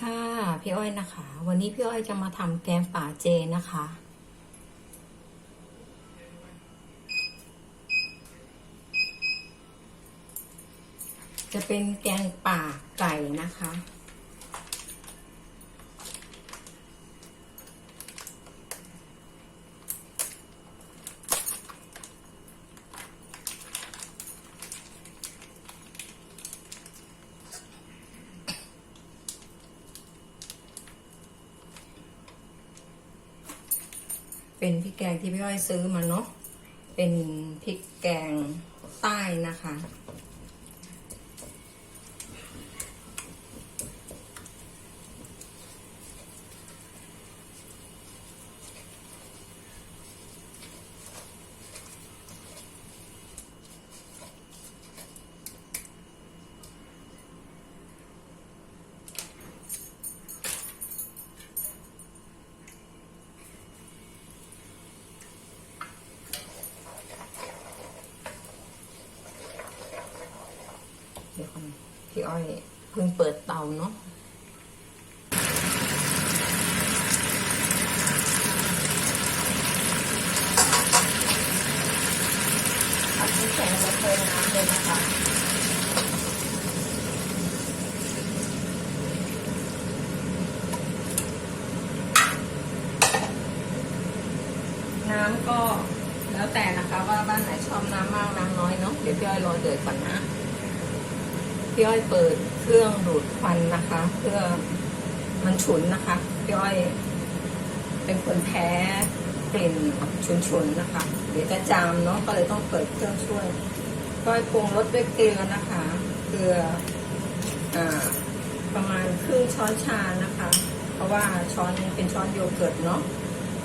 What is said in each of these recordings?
ค่ะ พี่อ้อยนะคะ วันนี้พี่อ้อยจะมาทำแกงป่าเจนะคะ จะเป็นแกงป่าไก่นะคะ เป็นพริกแกงที่พี่อ้อยซื้อมาเนาะเป็นพริกแกงใต้นะคะ อ้อยเพิ่งเปิดเตาเนาะผัดพริกแกงจะเทน้ำเลยนะคะน้ำก็แล้วแต่นะคะว่าบ้านไหนชอบน้ำมากน้ำน้อยเนาะเดี๋ยวพี่อ้อยรอเดือดก่อนนะ พี่อ้อยเปิดเครื่องดูดควันนะคะ เพื่อมันฉุนนะคะ พี่อ้อย เป็นคนแพ้กลิ่นฉุนๆนะคะ เดี๋ยวจะจามเนาะก็เลยต้องเปิดเครื่องช่วยพี่อ้อยปรุงรสด้วยเกลือนะคะ เกลืออประมาณครึ่งช้อนชานะคะ เพราะว่าช้อนเป็นช้อนโยเกิร์ตเนาะ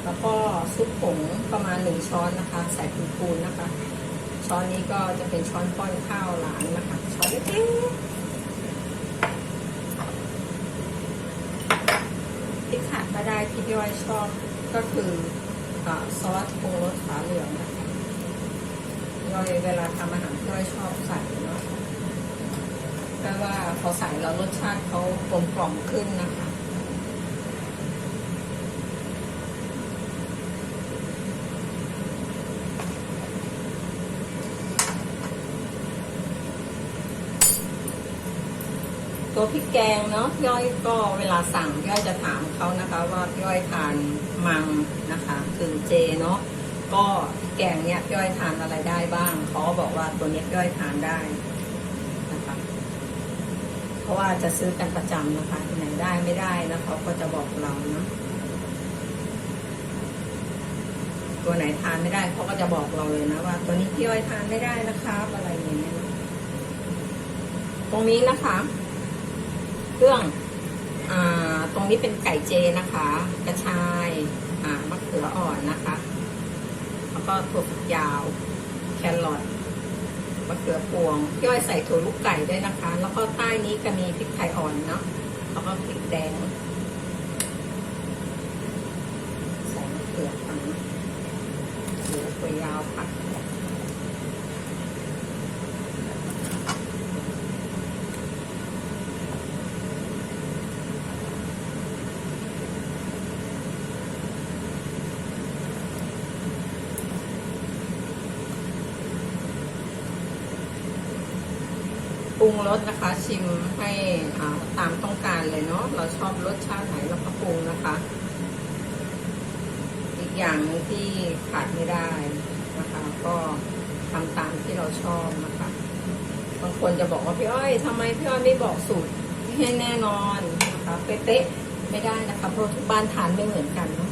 แล้วก็ซุปผงประมาณหนึ่งช้อนนะคะ ใส่ปูนนะคะ ช้อนนี้ก็จะเป็นช้อนป้อนข้าวหลานนะคะช้อนเล็กๆที่ขาดไม่ได้ที่พี่อ้อยชอบก็คือซอสปรุงรสฝาเหลืองนะคะพี่อ้อยเวลาทำอาหารพี่อ้อยชอบใส่เนาะแปลว่าพอใส่แล้วรสชาติเขากลมกล่อมขึ้นนะคะ ตัวพริกแกงเนาะพี่อ้อยก็เวลาสั่งพี่อ้อยจะถามเขานะคะว่าพี่อ้อยทานมังนะคะคือเจเนาะก็พริกแกงเนี้ยพี่อ้อยทานอะไรได้บ้างเขาบอกว่าตัวเนี้ยพี่อ้อยทานได้นะคะเพราะว่าจะซื้อกันประจำนะคะที่ไหนได้ไม่ได้นะเขาก็จะบอกเราเนาะตัวไหนทานไม่ได้เขาก็จะบอกเราเลยนะว่า ตัวนี้พี่อ้อยทานไม่ได้นะครับอะไรอย่างเงี้ยตรงนี้นะคะ เครื่องอตรงนี้เป็นไก่เจนะคะ กระชายมะเขืออ่อนนะคะ แล้วก็ถั่วฝักยาว แครอทมะเขือพวงย่อยใส่ถั่วลูกไก่ด้วยนะคะ แล้วก็ใต้นี้ก็มีพริกไทยอ่อนเนาะแล้วก็พริกแดงใส่มะเขือผังหรือถั่วยาวผัก ป รุงรสนะคะ ชิมให้ตามต้องการเลยเนาะเราชอบรสชาติไหนเราก็ปรุงนะคะ อีกอย่างนึงที่ขาดไม่ได้นะคะ ก็ทำตามที่เราชอบนะคะบางคนจะบอกว่าพี่อ้อยทำไมพี่อ้อยไม่บอกสูตรให้แน่นอนนะคะเป๊ะๆไม่ได้นะคะเพราะทุกบ้านทานไม่เหมือนกันเนาะ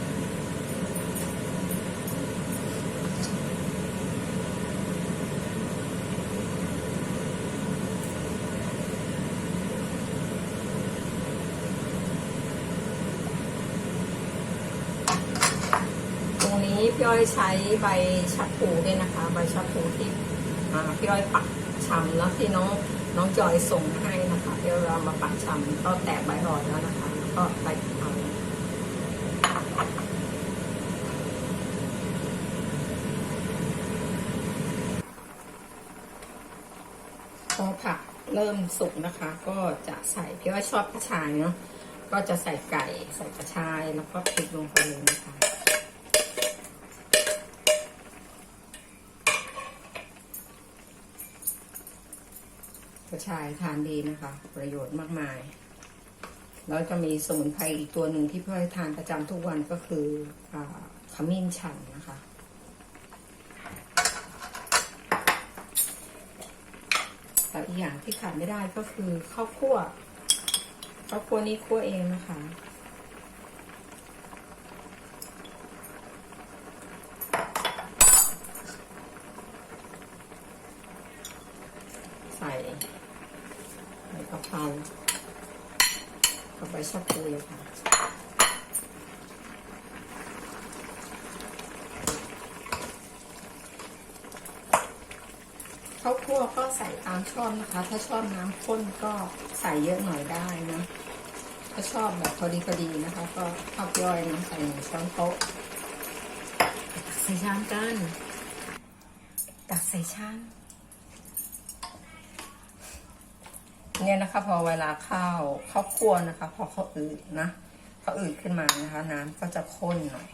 ตรงนี้ พี่อ้อยใช้ใบชะพูด้วยนะคะ ใบชะพูที่พี่อ้อยปักชำแล้วที่น้องน้องจอยส่งให้นะคะพี่อ้อยเอามาปักชำก็แตกใบอ่อนแล้วนะคะแล้วก็ใบกะเพราพอผักเริ่มสุกนะคะ ก็จะใส่พี่อ้อยชอบกระชายเนาะก็จะใส่ไก่ใส่กระชายแล้วก็พริกลงไปเลยนะคะ ระชายทานดีนะคะ ประโยชน์มากมายแล้วจะมีสมุนไพรอีกตัวหนึ่งที่พี่อ้ทานประจำทุกวันก็คืออขมิ้นชันนะคะ แต่อีกอย่างที่ขาดไม่ได้ก็คือข้าวคั่วข้าวคั่วนี้คั่วเองนะคะ ใส่ใบกะเพรากับใบชะพลูเลยค่ะข้าวคั่วก็ใส่ตามชอบนะคะ ถ้าชอบน้ำข้นก็ใส่เยอะหน่อยได้นะ ถ้าชอบแบบพอดีพอดีนะคะ ก็ข้าวย่อยน้ำใส่หนึ่งช้อนโต๊ะตักใส่ชามกันตักใส่ชาม เนี่ยนะคะ พอเวลาข้าวข้าวคั่วนะคะ พอเขาอืดนะเขาอืดขึ้นมานะคะ น้ำก็จะข้นหน่อย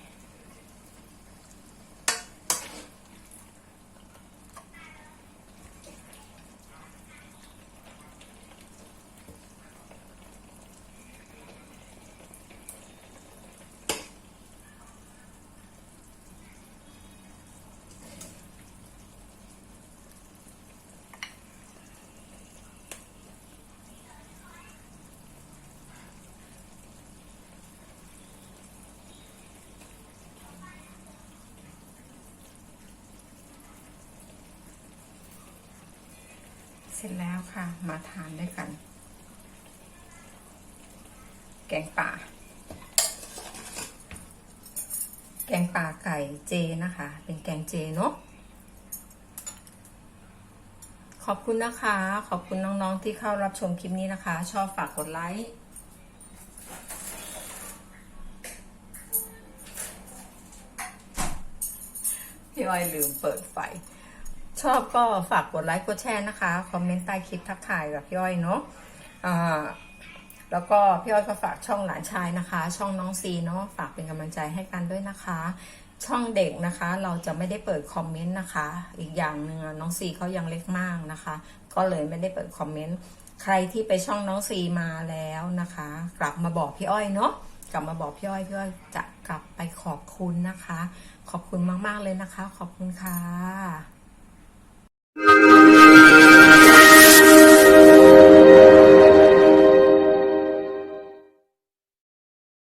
เสร็จแล้วค่ะ มาทานด้วยกัน แกงป่า แกงป่าไก่เจนะคะ เป็นแกงเจเนาะขอบคุณนะคะ ขอบคุณน้องๆที่เข้ารับชมคลิปนี้นะคะ ชอบฝากกดไลค์พี่อ้อยลืมเปิดไฟ ชอบก็ฝากกดไลค์กดแชร์นะคะ คอมเมนต์ใต้คลิปทักทายกับพี่อ้อยเนาะอ่าแล้วก็พี่อ้อยก็ฝากช่องหลานชายนะคะ ช่องน้องซีเนาะฝากเป็นกำลังใจให้กันด้วยนะคะ ช่องเด็กนะคะ เราจะไม่ได้เปิดคอมเมนต์นะคะ อีกอย่างหนึ่งน้องซีเขายังเล็กมากนะคะ ก็เลยไม่ได้เปิดคอมเมนต์ใครที่ไปช่องน้องซีมาแล้วนะคะ กลับมาบอกพี่อ้อยเนาะกลับมาบอกพี่อ้อยพี่อ้อยจะกลับไปขอบคุณนะคะ ขอบคุณมากๆเลยนะคะ ขอบคุณค่ะ you.